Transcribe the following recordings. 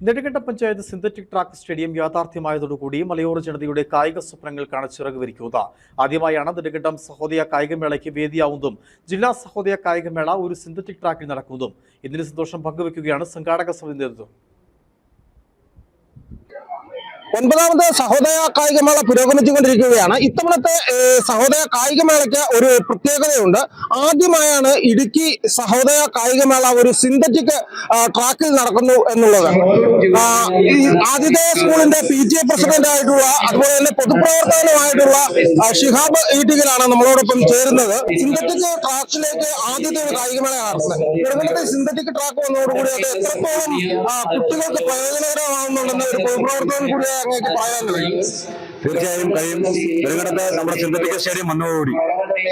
Nedumkanda panchayat synthetic track stadium യാഥാർത്ഥ്യമായതോടുകൂടി മലയോര ജനതയുടെ കായിക സ്വപ്നങ്ങൾ കാണിച്ചിറകു വിരിക്കുന്നത് ആദ്യമായാണ് നെടുങ്കണ്ടം സഹോദയ കായികമേളയ്ക്ക് വേദിയാവുന്നതും ജില്ലാ സഹോദയ കായികമേള ഒരു സിന്തറ്റിക് ട്രാക്കിൽ നടക്കുന്നതും. ഇതിന് സന്തോഷം പങ്കുവെക്കുകയാണ് സംഘാടക സമിതി നേതൃത്വം. ഒൻപതാമത് സഹോദയ കായികമേള പുരോഗമിച്ചുകൊണ്ടിരിക്കുകയാണ്. ഇത്തവണത്തെ സഹോദയ കായികമേളയ്ക്ക് ഒരു പ്രത്യേകതയുണ്ട്. ആദ്യമായാണ് ഇടുക്കി സഹോദയ കായികമേള ഒരു സിന്തറ്റിക് ട്രാക്കിൽ നടക്കുന്നു എന്നുള്ളത്. ആദ്യത്തെ സ്കൂളിന്റെ പി ടി എ പ്രസിഡന്റ് ആയിട്ടുള്ള അതുപോലെ തന്നെ പൊതുപ്രവർത്തകനുമായിട്ടുള്ള ഷിഹാബ് ഈട്ടികലാണ് നമ്മളോടൊപ്പം ചേരുന്നത്. സിന്തറ്റിക് ട്രാക്കിലേക്ക് ആദ്യത്തെ ഒരു കായികമേള നടത്തുന്നത് സിന്തറ്റിക് ട്രാക്ക് വന്നതോടുകൂടി അത് എത്രത്തോളം കുട്ടികൾക്ക് പ്രയോജനകരമാകുന്നുണ്ടെന്ന് ഒരു പൊതുപ്രവർത്തകൻ കൂടി അങ്ങേക്ക് പറയാൻ കഴിയും തീർച്ചയായും കഴിയും. നെടുങ്കണ്ടത്ത് നമ്മുടെ സിന്തറ്റിക് സ്റ്റേഡിയം വന്നതോടുകൂടി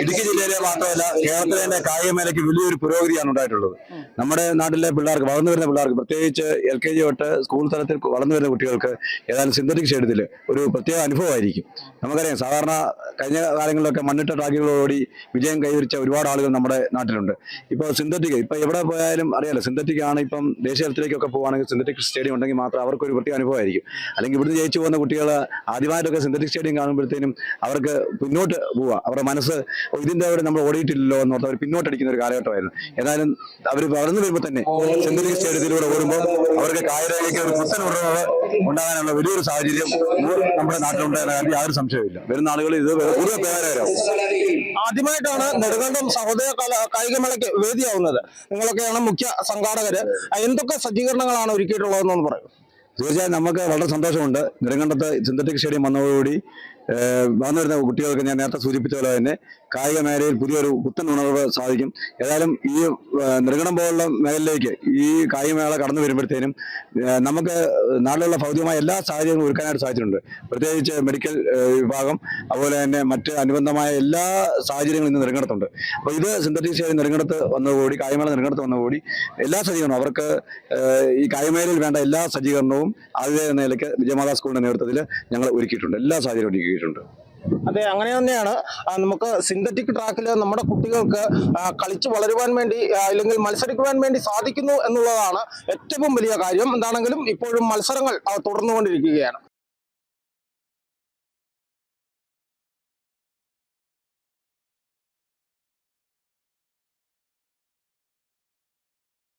ഇടുക്കി ജില്ലയിലെ മാത്രമല്ല കേരളത്തിലെ തന്നെ കായിക മേഖലയ്ക്ക് വലിയൊരു പുരോഗതിയാണ് ഉണ്ടായിട്ടുള്ളത്. നമ്മുടെ നാട്ടിലെ പിള്ളേർക്ക് വളർന്നു വരുന്ന പിള്ളേർക്ക് പ്രത്യേകിച്ച് എൽ കെ ജി തൊട്ട് സ്കൂൾ തലത്തിൽ വളർന്നു വരുന്ന കുട്ടികൾക്ക് ഏതായാലും സിന്തറ്റിക് സ്റ്റേഡിയത്തിൽ ഒരു പ്രത്യേക അനുഭവമായിരിക്കും. നമുക്കറിയാം സാധാരണ കഴിഞ്ഞ കാലങ്ങളിലൊക്കെ മണ്ണിട്ട ട്രാക്കുകളോടി വിജയം കൈവരിച്ച ഒരുപാട് ആളുകൾ നമ്മുടെ നാട്ടിലുണ്ട്. ഇപ്പോൾ സിന്തറ്റിക് ഇപ്പോൾ എവിടെ പോയാലും അറിയാലോ സിന്തറ്റിക് ആണ് ഇപ്പം ദേശീയ തലത്തിലേക്കൊക്കെ പോകുകയാണെങ്കിൽ സിന്തറ്റിക് സ്റ്റേഡിയം ഉണ്ടെങ്കിൽ മാത്രം അവർക്കൊരു പ്രത്യേക അനുഭവമായിരിക്കും. അല്ലെങ്കിൽ ഇവിടുന്ന് ജയിച്ചു പോകുന്ന കുട്ടികൾ ആദ്യമായിട്ടൊക്കെ സിന്തറ്റിക് സ്റ്റേഡിയം കാണുമ്പോഴത്തേനും അവർക്ക് പിന്നോട്ട് പോവുക. അവരുടെ മനസ്സ് "ഓ, ഇതിന്റെ അവിടെ നമ്മൾ ഓടിയിട്ടില്ലല്ലോ എന്ന് ഓർത്ത് അവർ പിന്നോട്ടടിക്കുന്ന ഒരു കാലഘട്ടമായിരുന്നു. ഏതായാലും അവർ വളർന്നു വരുമ്പോൾ തന്നെ സിന്തറ്റിക് സ്റ്റേഡിയത്തിലൂടെ ഓടുമ്പോൾ അവർക്ക് കായികരേഖയ്ക്ക് ഒരു പുത്തൻ ഉറവ് ഉണ്ടാകാനുള്ള വലിയൊരു സാഹചര്യം നമ്മുടെ നാട്ടിലുണ്ടായിരുന്ന കാര്യം യാതൊരു സംശയമില്ല വരുന്ന ആളുകൾ ഇത് കൂടുതൽ പേരായിരുന്നു ആദ്യമായിട്ടാണ് നെടുങ്കണ്ടം സഹോദയ കായികമേളയ്ക്ക് വേദിയാവുന്നത്. നിങ്ങളൊക്കെയാണ് മുഖ്യ സംഘാടകര്. എന്തൊക്കെ സജ്ജീകരണങ്ങളാണ് ഒരുക്കിയിട്ടുള്ളതെന്നൊന്ന് പറയും. തീർച്ചയായും നമുക്ക് വളരെ സന്തോഷമുണ്ട്. നെടുങ്കണ്ടത്ത് സിന്തറ്റിക് സ്റ്റേഡിയം വന്നതോടുകൂടി വളർന്നു വരുന്ന കുട്ടികൾക്ക് ഞാൻ നേരത്തെ സൂചിപ്പിച്ച പോലെ തന്നെ കായിക മേഖലയിൽ പുതിയൊരു പുത്തൻ ഉണർവ് സാധിക്കും. ഏതായാലും ഈ നൃഗണം പോലുള്ള മേഖലയിലേക്ക് ഈ കായിക മേള കടന്നു വരുമ്പോഴത്തേനും നമുക്ക് നാട്ടിലുള്ള ഭൗതികമായ എല്ലാ സാഹചര്യങ്ങളും ഒരുക്കാനായിട്ട് സാധിച്ചിട്ടുണ്ട്. പ്രത്യേകിച്ച് മെഡിക്കൽ വിഭാഗം അതുപോലെ തന്നെ മറ്റ് അനുബന്ധമായ എല്ലാ സാഹചര്യങ്ങളും ഇന്ന് നെടുങ്കണ്ടത്തുണ്ട് അപ്പോൾ ഇത് സിന്തറ്റിക് സ്റ്റേഡിയം നെടുങ്കണ്ടത്ത് വന്നതോടുകൂടി കായികമേള നെടുങ്കണ്ടത്ത് വന്നതോടുകൂടി എല്ലാ സജ്ജീകരണവും അവർക്ക് ഈ കായികമേഖലയിൽ വേണ്ട എല്ലാ സജ്ജീകരണവും ആദ്യ നിലയ്ക്ക് വിജയമാതാ സ്കൂളിന്റെ നേതൃത്വത്തിൽ ഞങ്ങൾ ഒരുക്കിയിട്ടുണ്ട്. എല്ലാ സാഹചര്യവും ഒരുക്കിയിട്ടുണ്ട് അതെ അങ്ങനെ തന്നെയാണ്. നമുക്ക് സിന്തറ്റിക് ട്രാക്കിൽ നമ്മുടെ കുട്ടികൾക്ക് കളിച്ച് വളരുവാൻ വേണ്ടി അല്ലെങ്കിൽ മത്സരിക്കുവാൻ വേണ്ടി സാധിക്കുന്നു എന്നുള്ളതാണ് ഏറ്റവും വലിയ കാര്യം. എന്താണെങ്കിലും ഇപ്പോഴും മത്സരങ്ങൾ തുടർന്നുകൊണ്ടിരിക്കുകയാണ്.